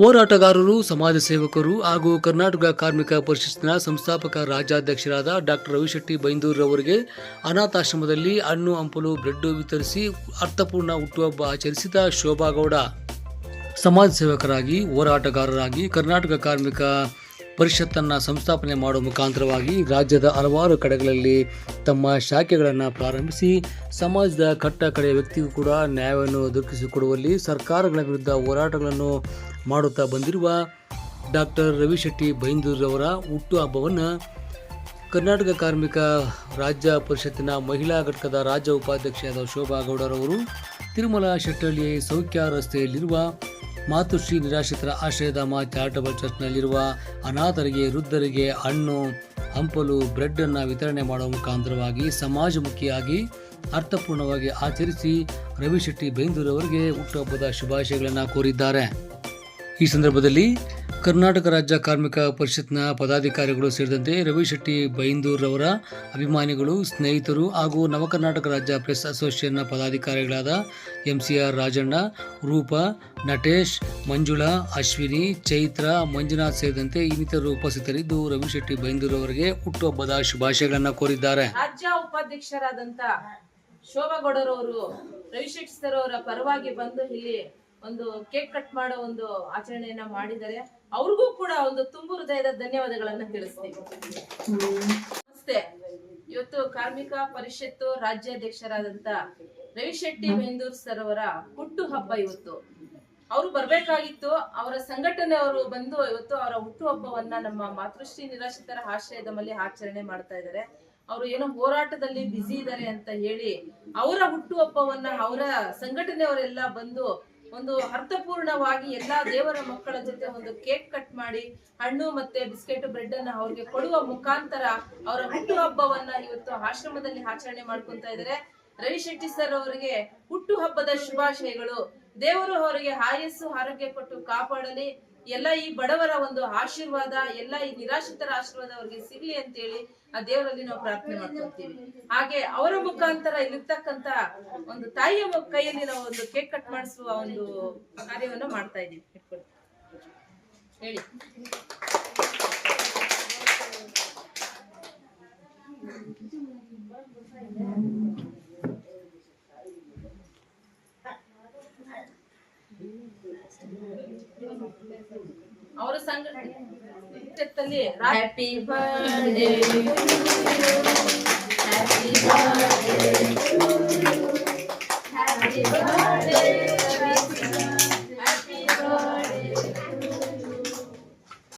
ಹೋರಾಟಗಾರರು, ಸಮಾಜ ಸೇವಕರು ಹಾಗೂ ಕರ್ನಾಟಕ ಕಾರ್ಮಿಕ ಪರಿಷತ್ತಿನ ಸಂಸ್ಥಾಪಕ ರಾಜ್ಯಾಧ್ಯಕ್ಷರಾದ ಡಾಕ್ಟರ್ ರವಿಶೆಟ್ಟಿ ಬೈಂದೂರವರಿಗೆ ಅನಾಥಾಶ್ರಮದಲ್ಲಿ ಹಣ್ಣು, ಹಂಪಲು ಬ್ರೆಡ್ ವಿತರಿಸಿ ಅರ್ಥಪೂರ್ಣ ಹುಟ್ಟುಹಬ್ಬ ಆಚರಿಸಿದ ಶೋಭಾ ಗೌಡ ಸಮಾಜ ಸೇವಕರಾಗಿ, ಹೋರಾಟಗಾರರಾಗಿ ಕರ್ನಾಟಕ ಕಾರ್ಮಿಕ ಪರಿಷತ್ತನ್ನು ಸಂಸ್ಥಾಪನೆ ಮಾಡುವ ಮುಖಾಂತರವಾಗಿ ರಾಜ್ಯದ ಹಲವಾರು ಕಡೆಗಳಲ್ಲಿ ತಮ್ಮ ಶಾಖೆಗಳನ್ನು ಪ್ರಾರಂಭಿಸಿ, ಸಮಾಜದ ಕಟ್ಟ ಕಡೆಯ ವ್ಯಕ್ತಿಗೂ ಕೂಡ ನ್ಯಾಯವನ್ನು ದೊರಕಿಸಿಕೊಡುವಲ್ಲಿ ಸರ್ಕಾರಗಳ ವಿರುದ್ಧ ಹೋರಾಟಗಳನ್ನು ಮಾಡುತ್ತಾ ಬಂದಿರುವ ಡಾಕ್ಟರ್ ರವಿಶೆಟ್ಟಿ ಬೈಂದೂರವರ ಹುಟ್ಟುಹಬ್ಬವನ್ನು ಕರ್ನಾಟಕ ಕಾರ್ಮಿಕ ರಾಜ್ಯ ಪರಿಷತ್ತಿನ ಮಹಿಳಾ ಘಟಕದ ರಾಜ್ಯ ಉಪಾಧ್ಯಕ್ಷೆಯಾದ ಶೋಭಾ ಗೌಡರವರು ತಿರುಮಲ ಶೆಟ್ಟಳ್ಳಿ ಸೌಖ್ಯ ರಸ್ತೆಯಲ್ಲಿರುವ ಮಾತೃಶ್ರೀ ನಿರಾಶ್ರಿತರ ಆಶ್ರಯಧಾಮ ಚಾರಿಟಬಲ್ ಟ್ರಸ್ಟ್ನಲ್ಲಿರುವ ಅನಾಥರಿಗೆ, ವೃದ್ಧರಿಗೆ ಹಣ್ಣು, ಹಂಪಲು ಬ್ರೆಡ್ಡನ್ನು ವಿತರಣೆ ಮಾಡುವ ಮುಖಾಂತರವಾಗಿ ಸಮಾಜಮುಖಿಯಾಗಿ ಅರ್ಥಪೂರ್ಣವಾಗಿ ಆಚರಿಸಿ ರವಿಶೆಟ್ಟಿ ಬೈಂದೂರವರಿಗೆ ಹುಟ್ಟುಹಬ್ಬದ ಶುಭಾಶಯಗಳನ್ನು ಕೋರಿದ್ದಾರೆ. ಈ ಸಂದರ್ಭದಲ್ಲಿ ಕರ್ನಾಟಕ ರಾಜ್ಯ ಕಾರ್ಮಿಕ ಪರಿಷತ್ನ ಪದಾಧಿಕಾರಿಗಳು ಸೇರಿದಂತೆ ರವಿಶೆಟ್ಟಿ ಬೈಂದೂರವರ ಅಭಿಮಾನಿಗಳು, ಸ್ನೇಹಿತರು ಹಾಗೂ ನವಕರ್ನಾಟಕ ರಾಜ್ಯ ಪ್ರೆಸ್ ಅಸೋಸಿಯೇಷನ್ನ ಪದಾಧಿಕಾರಿಗಳಾದ M C R Rajanna, Roopa, Natesh, Manjula, Ashwini, Chaitra, Manjunath ಸೇರಿದಂತೆ ಇನ್ನಿತರರು ಉಪಸ್ಥಿತರಿದ್ದು ರವಿಶೆಟ್ಟಿ ಬೈಂದೂರವರಿಗೆ ಹುಟ್ಟುಹಬ್ಬದ ಶುಭಾಶಯಗಳನ್ನು ಕೋರಿದ್ದಾರೆ. ರಾಜ್ಯ ಉಪಾಧ್ಯಕ್ಷರಾದಂತ ಶೋಭಾಗೌಡರವರು ರವಿಶೆಟ್ಟಿ ಸರ್ ಅವರ ಪರವಾಗಿ ಬಂದು ಇಲ್ಲಿ ಒಂದು ಕೇಕ್ ಕಟ್ ಮಾಡೋ ಒಂದು ಆಚರಣೆಯನ್ನ ಮಾಡಿದ್ದಾರೆ ಅವ್ರಿಗೂ ಕೂಡ ಒಂದು ತುಂಬು ಹೃದಯದ ಧನ್ಯವಾದಗಳನ್ನ ತಿಳಿಸ್ತೀವಿ. ನಮಸ್ತೆ. ಇವತ್ತು ಕಾರ್ಮಿಕ ಪರಿಷತ್ತು ರಾಜ್ಯಾಧ್ಯಕ್ಷರಾದಂತ ರವಿಶೆಟ್ಟಿ ಬೆಂದೂರ್ ಸರ್ ಅವರ ಹುಟ್ಟು ಹಬ್ಬ ಇವತ್ತು. ಅವರು ಬರ್ಬೇಕಾಗಿತ್ತು, ಅವರ ಸಂಘಟನೆ ಅವರು ಬಂದು ಇವತ್ತು ಅವರ ಹುಟ್ಟು ಹಬ್ಬವನ್ನ ನಮ್ಮ ಮಾತೃಶ್ರೀ ನಿರಾಶ್ರಿತರ ಆಶ್ರಯದಲ್ಲಿ ಆಚರಣೆ ಮಾಡ್ತಾ ಇದ್ದಾರೆ. ಅವರು ಏನೋ ಹೋರಾಟದಲ್ಲಿ ಬ್ಯುಸಿ ಇದ್ದಾರೆ ಅಂತ ಹೇಳಿ ಅವರ ಹುಟ್ಟುಹಬ್ಬವನ್ನ ಅವರ ಸಂಘಟನೆಯವರೆಲ್ಲ ಬಂದು ಒಂದು ಅರ್ಥಪೂರ್ಣವಾಗಿ ಎಲ್ಲಾ ದೇವರ ಮಕ್ಕಳ ಜೊತೆ ಒಂದು ಕೇಕ್ ಕಟ್ ಮಾಡಿ, ಹಣ್ಣು ಮತ್ತೆ ಬಿಸ್ಕೆಟ್ ಬ್ರೆಡ್ ಅನ್ನ ಅವ್ರಿಗೆ ಕೊಡುವ ಮುಖಾಂತರ ಅವರ ಹುಟ್ಟುಹಬ್ಬವನ್ನ ಇವತ್ತು ಆಶ್ರಮದಲ್ಲಿ ಆಚರಣೆ ಮಾಡ್ಕೊಂತ ಇದ್ದಾರೆ. ರವಿಶೆಟ್ಟಿ ಸರ್ ಅವರಿಗೆ ಹುಟ್ಟುಹಬ್ಬದ ಶುಭಾಶಯಗಳು. ದೇವರು ಅವರಿಗೆ ಆಯಸ್ಸು, ಆರೋಗ್ಯ ಕೊಟ್ಟು ಕಾಪಾಡಲಿ. ಎಲ್ಲ ಈ ಬಡವರ ಒಂದು ಆಶೀರ್ವಾದ, ಎಲ್ಲ ಈ ನಿರಾಶ್ರಿತರ ಆಶೀರ್ವಾದ ಅವರಿಗೆ ಸಿಗ್ಲಿ ಅಂತೇಳಿ ಆ ದೇವರಲ್ಲಿ ನಾವು ಪ್ರಾರ್ಥನೆ ಮಾಡ್ಕೊಳ್ತೀವಿ. ಹಾಗೆ ಅವರ ಮುಖಾಂತರ ಇಲ್ಲಿರ್ತಕ್ಕಂತ ಒಂದು ತಾಯಿಯ ಕೈಯಲ್ಲಿ ನಾವು ಒಂದು ಕೇಕ್ ಕಟ್ ಮಾಡಿಸುವ ಒಂದು ಕಾರ್ಯವನ್ನು ಮಾಡ್ತಾ ಇದ್ದೀವಿ. ಹೇಳಿ. ಹ್ಯಾಪಿ ಸಂಘ ಹ್ಯಾಪಿ ಬರ್ಡೇ